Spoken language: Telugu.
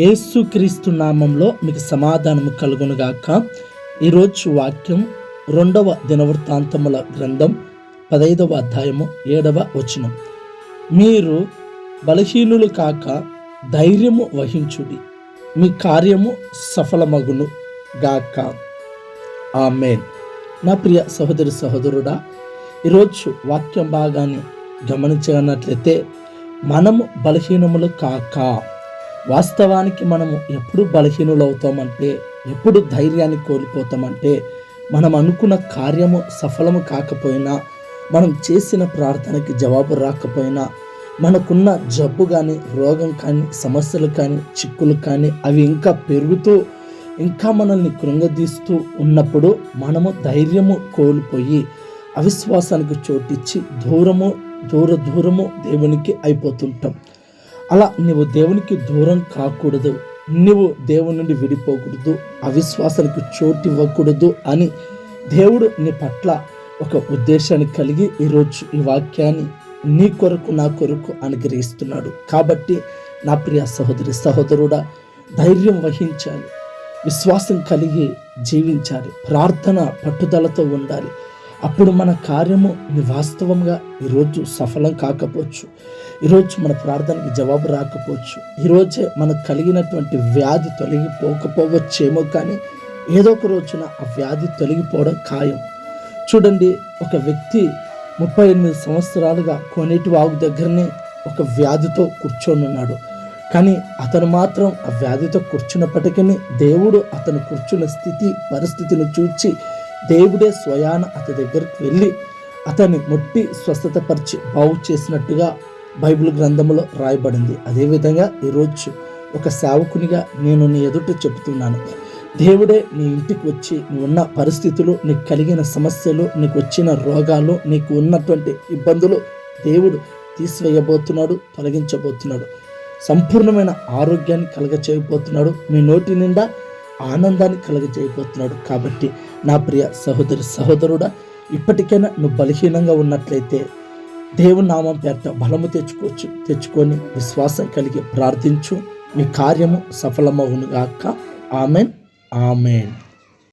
యేసుక్రీస్తు నామంలో మీకు సమాధానము కలుగునుగాక. ఈరోజు వాక్యం రెండవ దినవృత్తాంతముల గ్రంథం పదైదవ అధ్యాయము ఏడవ వచనం. మీరు బలహీనులు కాక ధైర్యము వహించుడి. మీ కార్యము సఫలమగును గాక ఆమెన్. నా ప్రియ సహోదరి సహోదరుడా ఈరోజు వాక్యం భాగాన్ని గమనించనట్లయితే మనము బలహీనములు కాక వాస్తవానికి మనము ఎప్పుడు బలహీనులు అవుతామంటే ఎప్పుడు ధైర్యాన్ని కోల్పోతామంటే మనం అనుకున్న కార్యము సఫలము కాకపోయినా మనం చేసిన ప్రార్థనకి జవాబు రాకపోయినా మనకున్న జబ్బు కానీ రోగం కానీ సమస్యలు కానీ చిక్కులు కానీ అవి ఇంకా పెరుగుతూ ఇంకా మనల్ని కృంగదీస్తూ ఉన్నప్పుడు మనము ధైర్యము కోల్పోయి అవిశ్వాసానికి చోటిచ్చి దూరము దూర దూరము దేవునికి అయిపోతుంటాం. అలా నువ్వు దేవునికి దూరం కాకూడదు. నువ్వు దేవుని నుండి విడిపోకూడదు. అవిశ్వాసానికి చోటు ఇవ్వకూడదు అని దేవుడు నీ పట్ల ఒక ఉద్దేశాన్ని కలిగి ఈరోజు ఈ వాక్యాన్ని నీ కొరకు నా కొరకు అనుగ్రహిస్తున్నాడు. కాబట్టి నా ప్రియ సహోదరి సహోదరుడా ధైర్యం వహించాలి. విశ్వాసం కలిగి జీవించాలి. ప్రార్థన పట్టుదలతో ఉండాలి. అప్పుడు మన కార్యము వాస్తవంగా ఈరోజు సఫలం కాకపోవచ్చు. ఈరోజు మన ప్రార్థనకి జవాబు రాకపోవచ్చు. ఈరోజే మనకు కలిగినటువంటి వ్యాధి తొలగిపోకపోవచ్చేమో కానీ ఏదో ఒక రోజున ఆ వ్యాధి తొలగిపోవడం ఖాయం. చూడండి ఒక వ్యక్తి ముప్పై ఎనిమిది సంవత్సరాలుగా కొనేటి వాగు దగ్గరనే ఒక వ్యాధితో కూర్చొనున్నాడు కానీ అతను మాత్రం ఆ వ్యాధితో కూర్చున్నప్పటికీ దేవుడు అతను కూర్చున్న స్థితి పరిస్థితిని చూచి దేవుడే స్వయాన అతని దగ్గరికి వెళ్ళి అతన్ని ముట్టి స్వస్థతపరిచి బాగు చేసినట్టుగా బైబిల్ గ్రంథంలో రాయబడింది. అదేవిధంగా ఈరోజు ఒక సేవకునిగా నేను నీ ఎదుట చెబుతున్నాను. దేవుడే నీ ఇంటికి వచ్చి నువ్వు ఉన్న పరిస్థితులు నీకు కలిగిన సమస్యలు నీకు వచ్చిన రోగాలు నీకు ఉన్నటువంటి ఇబ్బందులు దేవుడు తీసివేయబోతున్నాడు తొలగించబోతున్నాడు. సంపూర్ణమైన ఆరోగ్యాన్ని కలగచేయబోతున్నాడు. మీ నోటి నిండా ఆనందాన్ని కలగజేయబోతున్నాడు. కాబట్టి నా ప్రియ సహోదరి సహోదరుడా ఇప్పటికైనా నువ్వు బలహీనంగా ఉన్నట్లయితే దేవుని నామం పేరట బలము తెచ్చుకోవచ్చు. తెచ్చుకొని విశ్వాసం కలిగి ప్రార్థించు. మీ కార్యము సఫలమవునుగాక. ఆమెన్. ఆమెన్.